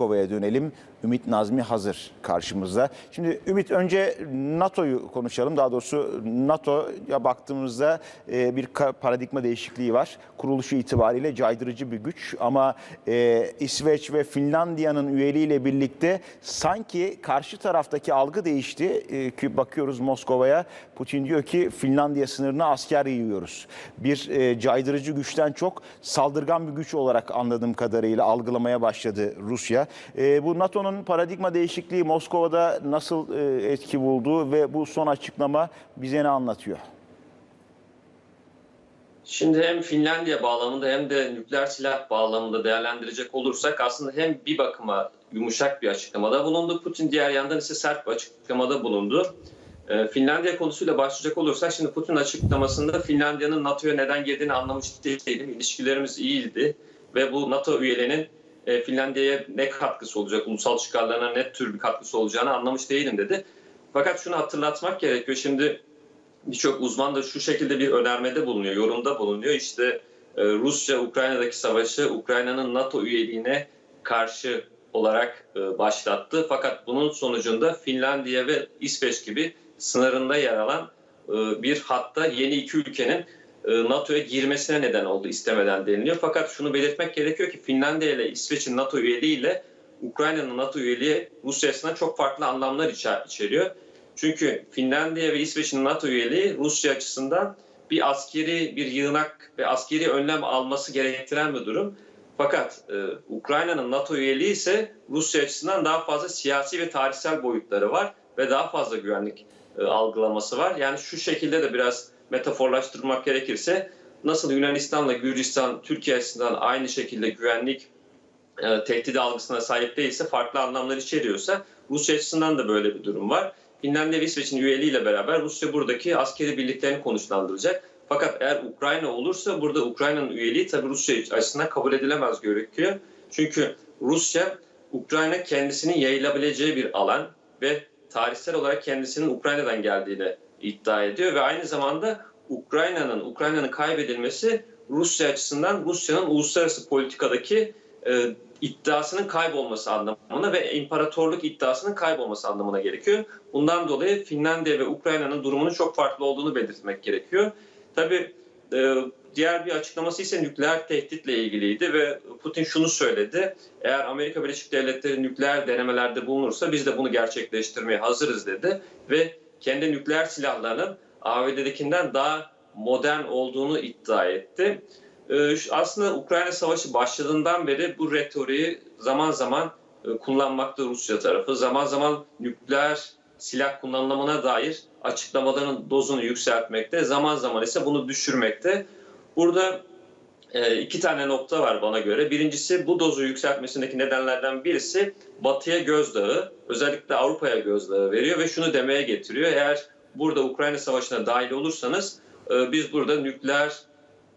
Moskova'ya dönelim. Ümit Nazmi hazır karşımızda. Şimdi Ümit önce NATO'yu konuşalım. Daha doğrusu NATO'ya baktığımızda e, bir paradigma değişikliği var. Kuruluşu itibariyle caydırıcı bir güç ama e, İsveç ve Finlandiya'nın üyeliğiyle birlikte sanki karşı taraftaki algı değişti. E, ki bakıyoruz Moskova'ya Putin diyor ki Finlandiya sınırına asker yığıyoruz. Bir caydırıcı güçten çok saldırgan bir güç olarak anladığım kadarıyla algılamaya başladı Rusya. E, bu NATO'nun paradigma değişikliği Moskova'da nasıl e, etki buldu ve bu son açıklama bize ne anlatıyor? Şimdi hem Finlandiya bağlamında hem de nükleer silah bağlamında değerlendirecek olursak aslında hem bir bakıma yumuşak bir açıklamada bulundu. Putin diğer yandan ise sert bir açıklamada bulundu. Ee, Finlandiya konusuyla başlayacak olursak şimdi Putin açıklamasında Finlandiya'nın NATO'ya neden girdiğini anlamış değilim. İlişkilerimiz iyiydi ve bu NATO üyeliğinin e, Finlandiya'ya ne katkısı olacak, ulusal çıkarlarına ne tür bir katkısı olacağını anlamış değilim dedi. Fakat şunu hatırlatmak gerekiyor. Şimdi birçok uzman da şu şekilde bir önermede bulunuyor, yorumda bulunuyor. İşte e, Rusya Ukrayna'daki savaşı Ukrayna'nın NATO üyeliğine karşı olarak e, başlattı. Fakat bunun sonucunda Finlandiya ve İsveç gibi sınırında yer alan e, bir hatta yeni iki ülkenin NATO'ya girmesine neden oldu istemeden deniliyor. Fakat şunu belirtmek gerekiyor ki Finlandiya ile İsveç'in NATO üyeliğiyle Ukrayna'nın NATO üyeliği Rusya açısından çok farklı anlamlar içer- içeriyor. Çünkü Finlandiya ve İsveç'in NATO üyeliği Rusya açısından bir askeri bir yığınak ve askeri önlem alması gerektiren bir durum. Fakat e, Ukrayna'nın NATO üyeliği ise Rusya açısından daha fazla siyasi ve tarihsel boyutları var ve daha fazla güvenlik e, algılaması var. Yani şu şekilde de biraz metaforlaştırmak gerekirse nasıl Yunanistan'la Gürcistan Türkiye açısından aynı şekilde güvenlik e, tehdidi algısına sahip değilse farklı anlamlar içeriyorsa Rusya açısından da böyle bir durum var. Finlandiya ve İsveç'in üyeliğiyle beraber Rusya buradaki askeri birliklerini konuşlandıracak. Fakat eğer Ukrayna olursa burada Ukrayna'nın üyeliği tabii Rusya açısından kabul edilemez gerekiyor. Çünkü Rusya Ukrayna kendisinin yayılabileceği bir alan ve tarihsel olarak kendisinin Ukrayna'dan geldiğini iddia ediyor ve aynı zamanda Ukrayna'nın Ukrayna'nın kaybedilmesi Rusya açısından Rusya'nın uluslararası politikadaki e, iddiasının kaybolması anlamına ve imparatorluk iddiasının kaybolması anlamına gerekiyor. Bundan dolayı Finlandiya ve Ukrayna'nın durumunun çok farklı olduğunu belirtmek gerekiyor. Tabii e, diğer bir açıklaması ise nükleer tehditle ilgiliydi ve Putin şunu söyledi. Eğer Amerika Birleşik Devletleri nükleer denemelerde bulunursa biz de bunu gerçekleştirmeye hazırız dedi ve kendi nükleer silahlarının ABD'dekinden daha modern olduğunu iddia etti. Ee, Aslında Ukrayna Savaşı başladığından beri bu retoriği zaman zaman e, kullanmakta Rusya tarafı. Zaman zaman nükleer silah kullanımına dair açıklamaların dozunu yükseltmekte, zaman zaman ise bunu düşürmekte. Burada e, iki tane nokta var bana göre. Birincisi bu dozu yükseltmesindeki nedenlerden birisi Batı'ya gözdağı, özellikle Avrupa'ya gözdağı veriyor ve şunu demeye getiriyor. Eğer burada Ukrayna Savaşı'na dahil olursanız e, biz burada nükleer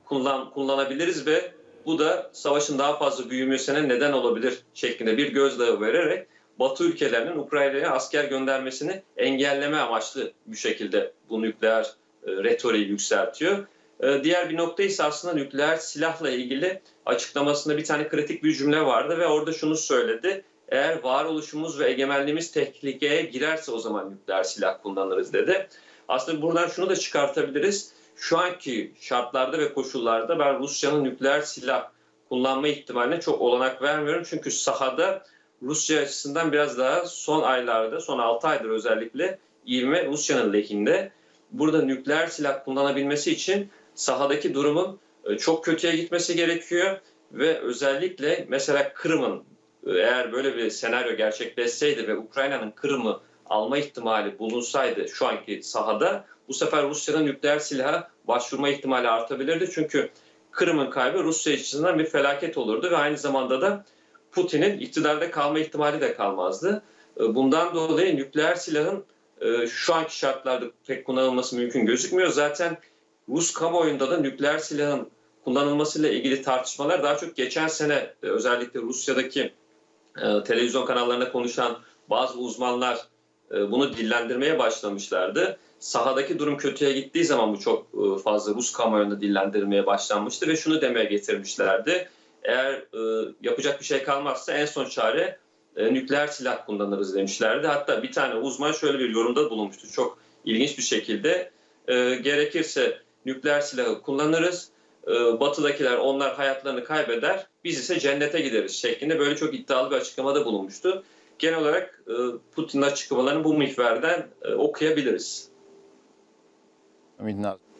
kullan, kullanabiliriz ve bu da savaşın daha fazla büyümesine neden olabilir şeklinde bir gözdağı vererek Batı ülkelerinin Ukrayna'ya asker göndermesini engelleme amaçlı bir şekilde bu nükleer e, retoriği yükseltiyor. E, diğer bir nokta ise aslında nükleer silahla ilgili açıklamasında bir tane kritik bir cümle vardı ve orada şunu söyledi. Eğer varoluşumuz ve egemenliğimiz tehlikeye girerse o zaman nükleer silah kullanırız dedi. Aslında buradan şunu da çıkartabiliriz. Şu anki şartlarda ve koşullarda ben Rusya'nın nükleer silah kullanma ihtimaline çok olanak vermiyorum. Çünkü sahada Rusya açısından biraz daha son aylarda, son 6 aydır özellikle ivme Rusya'nın lehinde. Burada nükleer silah kullanabilmesi için sahadaki durumun e, çok kötüye gitmesi gerekiyor ve özellikle mesela Kırım'ın e, eğer böyle bir senaryo gerçekleşseydi ve Ukrayna'nın Kırım'ı alma ihtimali bulunsaydı şu anki sahada bu sefer Rusya'nın nükleer silaha başvurma ihtimali artabilirdi. Çünkü Kırım'ın kaybı Rusya açısından bir felaket olurdu ve aynı zamanda da Putin'in iktidarda kalma ihtimali de kalmazdı. E, Bundan dolayı nükleer silahın şu anki şartlarda pek kullanılması mümkün gözükmüyor. Zaten Rus kamuoyunda da nükleer silahın kullanılmasıyla ilgili tartışmalar daha çok geçen sene e, özellikle Rusya'daki e, televizyon kanallarına konuşan bazı uzmanlar e, bunu dillendirmeye başlamışlardı. Sahadaki durum kötüye gittiği zaman bu çok fazla Rus kamuoyunda dillendirmeye başlanmıştı ve şunu demeye getirmişlerdi. Eğer yapacak bir şey kalmazsa en son çare nükleer silah kullanırız demişlerdi. Hatta bir tane uzman şöyle bir yorumda bulunmuştu. Çok ilginç bir şekilde gerekirse nükleer silahı kullanırız. E, batıdakiler onlar hayatlarını kaybeder. Biz ise cennete gideriz şeklinde böyle çok iddialı bir açıklamada bulunmuştu. Genel olarak e, Putin'in açıklamalarını bu mihverden e, okuyabiliriz. Nazmi.